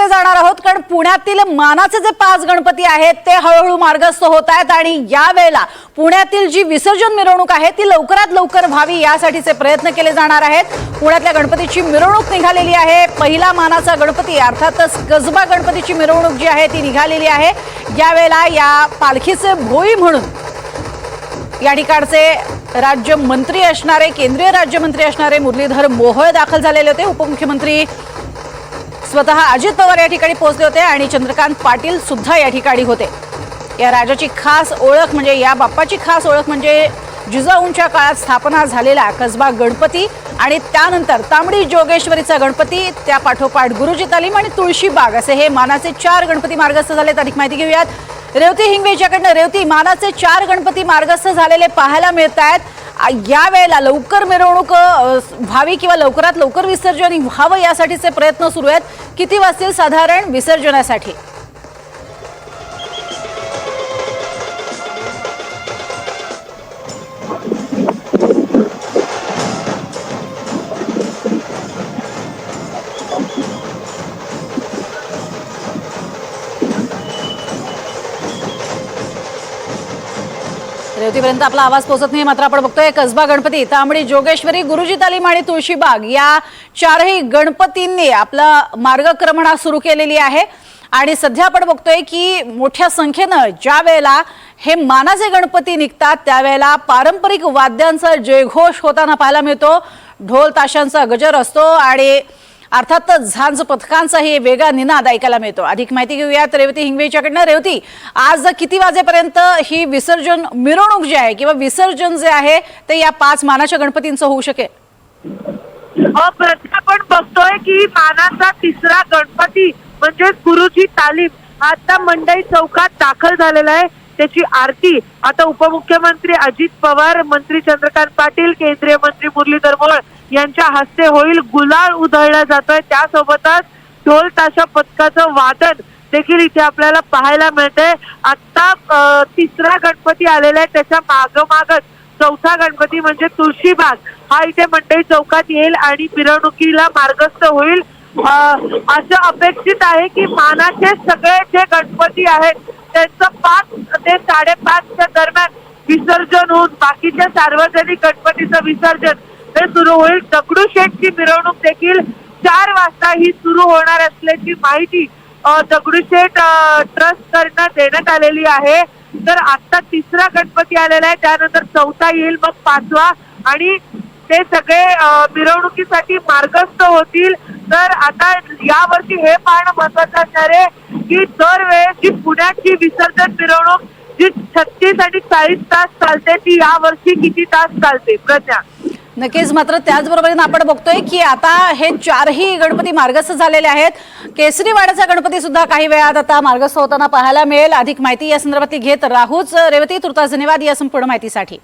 रेवतीमध्ये जाणार आहोत कारण पुण्यातील मानाचे जे पाच गणपती आहेत ते हळूहळू मार्गस्थ होत आहेत आणि यावेळेला पुण्यातील जी विसर्जन मिरवणूक आहे ती लवकरात लवकर व्हावी यासाठीचे प्रयत्न केले जाणार आहेत. पुण्यातल्या गणपतीची मिरवणूक निघालेली आहे. पहिला मानाचा गणपती अर्थातच कसबा गणपतीची मिरवणूक जी आहे ती निघालेली आहे. यावेळेला या पालखीचे भोई म्हणून या ठिकाणचे राज्यमंत्री असणारे केंद्रीय राज्यमंत्री असणारे मुरलीधर मोहोळ दाखल झालेले होते. उपमुख्यमंत्री स्वतः अजित पवार या ठिकाणी पोहोचले होते आणि चंद्रकांत पाटील सुद्धा या ठिकाणी होते. या राजाची खास ओळख म्हणजे या बाप्पाची खास ओळख म्हणजे जिजाऊंच्या काळात स्थापना झालेला कसबा गणपती आणि त्यानंतर तांबडी जोगेश्वरीचा गणपती त्या पाठोपाठ गुरुजी तालीम आणि तुळशीबाग असे हे मानाचे चार गणपती मार्गस्थ झालेत अधिक माहिती घेऊयात. रेवती हिंगवेच्याकडनं रेवती मानाचे चार गणपती मार्गस्थ झालेले पाहायला मिळत आहेत या वेळेला लवकर मिरवणूक व्हावी किंवा लवकरात लवकर विसर्जन व्हावं यासाठीचे प्रयत्न सुरू आहेत. किती वाजतील साधारण विसर्जनासाठी? रेवतीपर्यंत आपला आवाज पोहोचत नाही मात्र आपण बघतोय कसबा गणपती तांबडी जोगेश्वरी गुरुजी तालीम आणि तुळशीबाग या चारही गणपतींनी आपला मार्गक्रमणा सुरू केलेली आहे. आणि सध्या आपण बघतोय की मोठ्या संख्येनं ज्या वेळेला हे मानाचे गणपती निघतात त्यावेळेला पारंपरिक वाद्यांचा जयघोष होताना पाहायला मिळतो. ढोल ताशांचा गजर असतो आणि अर्थातच झांज पथकांचाही वेगळा निनाद ऐकायला मिळतो. अधिक माहिती घेऊयात रेवती हिंगवेच्याकडनं. रेवती आज किती वाजेपर्यंत ही विसर्जन मिरवणूक जी आहे किंवा विसर्जन जे आहे ते या पाच मानाच्या गणपतींचं होऊ शकेल? अ, आपण बघतोय की मानाचा तिसरा गणपती म्हणजेच गुरुजी तालीम आता मंडई चौकात दाखल झालेला आहे. त्याची आरती. आता उपमुख्यमंत्री अजित पवार मंत्री चंद्रकांत पाटील केंद्रीय मंत्री मुरलीधर मोहोळ यांच्या हस्ते होईल गुलाल उधळला जातोय. त्यासोबतच ढोल ताशा पथकाचं वादन देखील इथे आपल्याला पाहायला मिळतंय. आता तिसरा गणपती आलेला आहे. त्याच्या मागोमागच चौथा गणपती म्हणजे तुळशीबाग. हा इथे मंडई चौकात येईल आणि मिरवणुकीला मार्गस्थ होईल. अं, असं अपेक्षित आहे की मानाचे सगळे जे गणपती आहेत त्यांचं पाच ते साडेपाचच्या दरम्यान विसर्जन होऊन बाकीच्या सार्वजनिक गणपतीचं विसर्जन हे सुरू होईल. दगडूशेठची मिरवणूक देखील चार वाजता ही सुरू होणार असल्याची माहिती दगडूशेठ ट्रस्ट कडनं देण्यात आलेली आहे. तर आता तिसरा गणपती आलेला आहे. त्यानंतर चौथा येईल मग पाचवा आणि ते सगळे मिरवणुकीसाठी मार्गस्थ होतील. तर आता यावर्षी हे पाहणं महत्वाचं असणार आहे की दरवेळेस जी पुण्याची विसर्जन मिरवणूक जी छत्तीस आणि चाळीस तास चालते ती यावर्षी किती तास चालते? प्रज्ञा. नक्कीच मात्र त्याचबरोबरीनं आपण बघतोय की आता हे चारही गणपती मार्गस्थ झालेले आहेत. केसरीवाड्याचा गणपती सुद्धा काही वेळात आता मार्गस्थ होताना पाहायला मिळेल. अधिक माहिती या संदर्भातली घेत राहूच. रेवती तुर्तास धन्यवाद. या संपूर्ण माहितीसाठी.